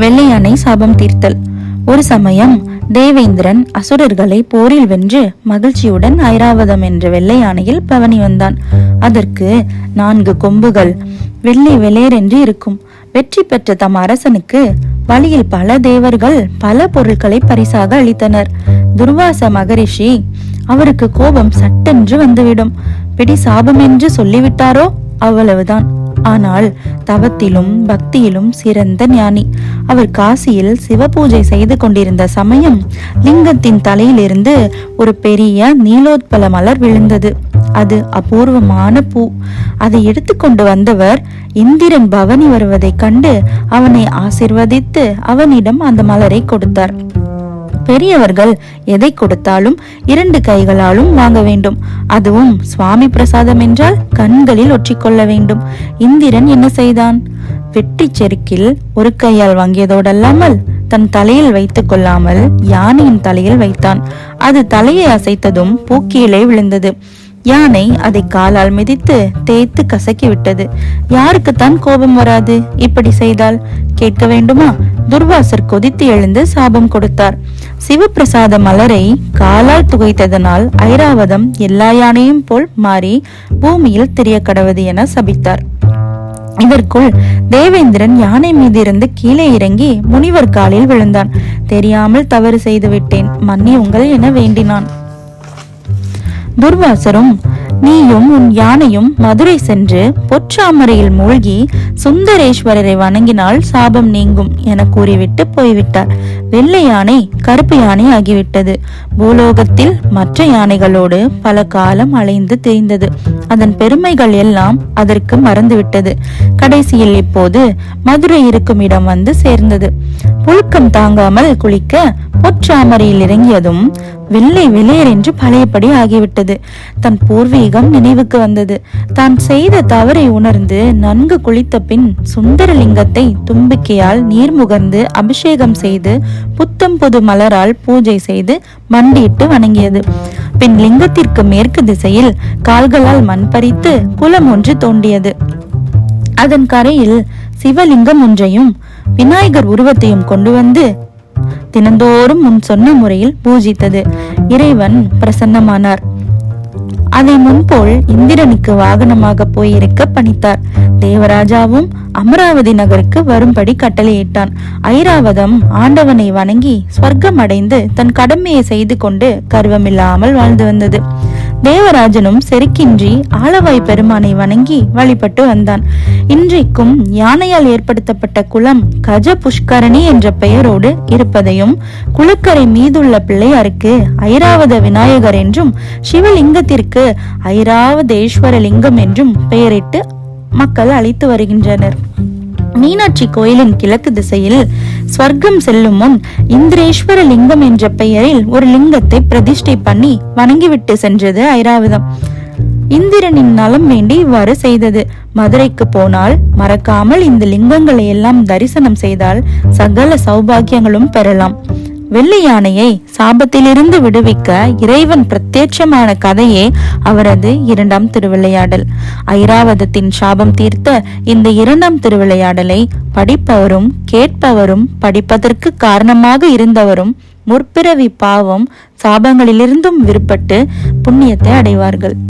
வெள்ளை யானை சாபம் தீர்த்தல். ஒரு சமயம் தேவேந்திரன் அசுரர்களை போரில் வென்று மகிழ்ச்சியுடன் ஐராவதம் என்ற வெள்ளை யானையில் பவனி வந்தான். அதற்கு நான்கு கொம்புகள் வெள்ளை வெளேரென்று இருக்கும். வெற்றி பெற்ற தம் அரசனுக்கு வழியில் பல தேவர்கள் பல பொருட்களை பரிசாக அளித்தனர். துர்வாச மகரிஷி அவருக்கு கோபம் சட்டென்று வந்துவிடும். பிடி சாபம் என்று சொல்லிவிட்டாரோ? அவ்வளவுதான். ஆனால் தவத்திலும் பக்தியிலும் சிறந்த ஞானி. அவர் காசியில் சிவபூஜை செய்து கொண்டிருந்த சமயம் லிங்கத்தின் தலையிலிருந்து ஒரு பெரிய நீலோத்பல மலர் விழுந்தது. அது அபூர்வமான பூ. அதை எடுத்துக்கொண்டு வந்தவர் இந்திரன் பவனி வருவதைக் கண்டு அவனை ஆசிர்வதித்து அவனிடம் அந்த மலரை கொடுத்தார். பெரியவர்கள் எதை கொடுத்தாலும் இரண்டு கைகளாலும் வாங்க வேண்டும். அதுவும் சுவாமி பிரசாதம் என்றால் கண்களில் ஒற்றிக்கொள்ள வேண்டும். இந்திரன் என்ன செய்தான்? வெட்டி செருக்கில் ஒரு கையால் வாங்கியதோடல்லாமல் தன் தலையில் வைத்துக் கொள்ளாமல் யானையின் தலையில் வைத்தான். அது தலையை அசைத்ததும் பூக்கியிலே விழுந்தது. யானை அதை காலால் மிதித்து தேய்த்து கசக்கி விட்டது யாருக்குத்தான் கோபம் வராது? இப்படி செய்தால் கேட்க வேண்டுமா? துர்வாசர் கொதித்து எழுந்து சாபம் கொடுத்தார். சிவபிரசாத மலரை காலால் துகைத்ததனால் ஐராவதம் எல்லா யானையும் போல் மாறி பூமியில் தெரிய கடவது என சபித்தார். இதற்குள் தேவேந்திரன் யானை மீது இருந்து கீழே இறங்கி முனிவர் காலில் விழுந்தான். தெரியாமல் தவறு செய்து விட்டேன் மன்னியுங்கள் என வேண்டினான். துர்வாசரும் நீயும் உன் யானையும் மதுரை சென்று பொற்றாமரையில் மூழ்கி சுந்தரேஸ்வரரை வணங்கினால் சாபம் நீங்கும் என கூறிவிட்டு போய்விட்டார். வெள்ளை யானை கருப்பு யானை ஆகிவிட்டது. பூலோகத்தில் மற்ற யானைகளோடு பல காலம் அலைந்து தெரிந்தது. அதன் பெருமைகள் எல்லாம் அதற்கு மறந்துவிட்டது. கடைசியில் இப்போது மதுரை இருக்கும் இடம் வந்து சேர்ந்தது. புழுக்கம் தாங்காமல் குளிக்க பொற்றாமரையில் இறங்கியதும் வெள்ளை வெளியர் என்று பழையபடி ஆகிவிட்டது. தன் பூர்வீகம் நினைவுக்கு வந்தது. தான் செய்த தவறை உணர்ந்து நன்கு குளித்த பின் சுந்தரலிங்கத்தை தும்பிக்கையால் நீர் முகர்ந்து அபிஷேகம் செய்து புத்தம் புது மலரால் பூஜை செய்து மண்டியிட்டு வணங்கியது. பின் லிங்கத்திற்கு மேற்கு திசையில் கால்களால் மண் பறித்து குளம் ஒன்று தோண்டியது. அதன் கரையில் சிவலிங்கம் ஒன்றையும் விநாயகர் உருவத்தையும் கொண்டு வந்து தினந்தோறும் முன் சொன்ன முறையில் பூஜித்தது. இறைவன் பிரசன்னமானார். அதை முன்போல் இந்திரனுக்கு வாகனமாக போயிருக்க பணித்தார். தேவராஜாவும் அமராவதி நகருக்கு வரும்படி கட்டளையிட்டான். ஐராவதம் ஆண்டவனை வணங்கி ஸ்வர்க்கம் அடைந்து தன் கடமையை செய்து கொண்டு கர்வமில்லாமல் வாழ்ந்து வந்தது. தேவராஜனும் செருக்கின்றி ஆளவாய் பெருமானை வணங்கி வழிபட்டு வந்தான். இன்றைக்கும் யானையால் ஏற்படுத்தப்பட்ட குளம் கஜ புஷ்கரணி என்ற பெயரோடு இருப்பதையும் குளக்கரை மீதுள்ள பிள்ளையாருக்கு ஐராவத விநாயகர் என்றும் சிவலிங்கத்திற்கு ஐராவதேஸ்வர லிங்கம் என்றும் பெயரிட்டு மக்கள் அழைத்து வருகின்றனர். மீனாட்சி கோயிலின் கிழக்கு திசையில் ஸ்வர்க்கம் செல்லும் முன் இந்திரேஸ்வர லிங்கம் என்ற பெயரில் ஒரு லிங்கத்தை பிரதிஷ்டை பண்ணி வணங்கிவிட்டு சென்றது ஐராவதம். இந்திரனின் நலம் வேண்டி இவ்வாறு செய்தது. மதுரைக்கு போனால் மறக்காமல் இந்த லிங்கங்களை எல்லாம் தரிசனம் செய்தால் சகல சௌபாகியங்களும் பெறலாம். வெள்ளி யானையை சாபத்திலிருந்து விடுவிக்க இறைவன் பிரத்யட்சமான கதையே அவரது இரண்டாம் திருவிளையாடல். ஐராவதத்தின் சாபம் தீர்த்த இந்த இரண்டாம் திருவிளையாடலை படிப்பவரும் கேட்பவரும் படிப்பதற்கு காரணமாக இருந்தவரும் முற்பிறவி பாவம் சாபங்களிலிருந்தும் விருப்பட்டு புண்ணியத்தை அடைவார்கள்.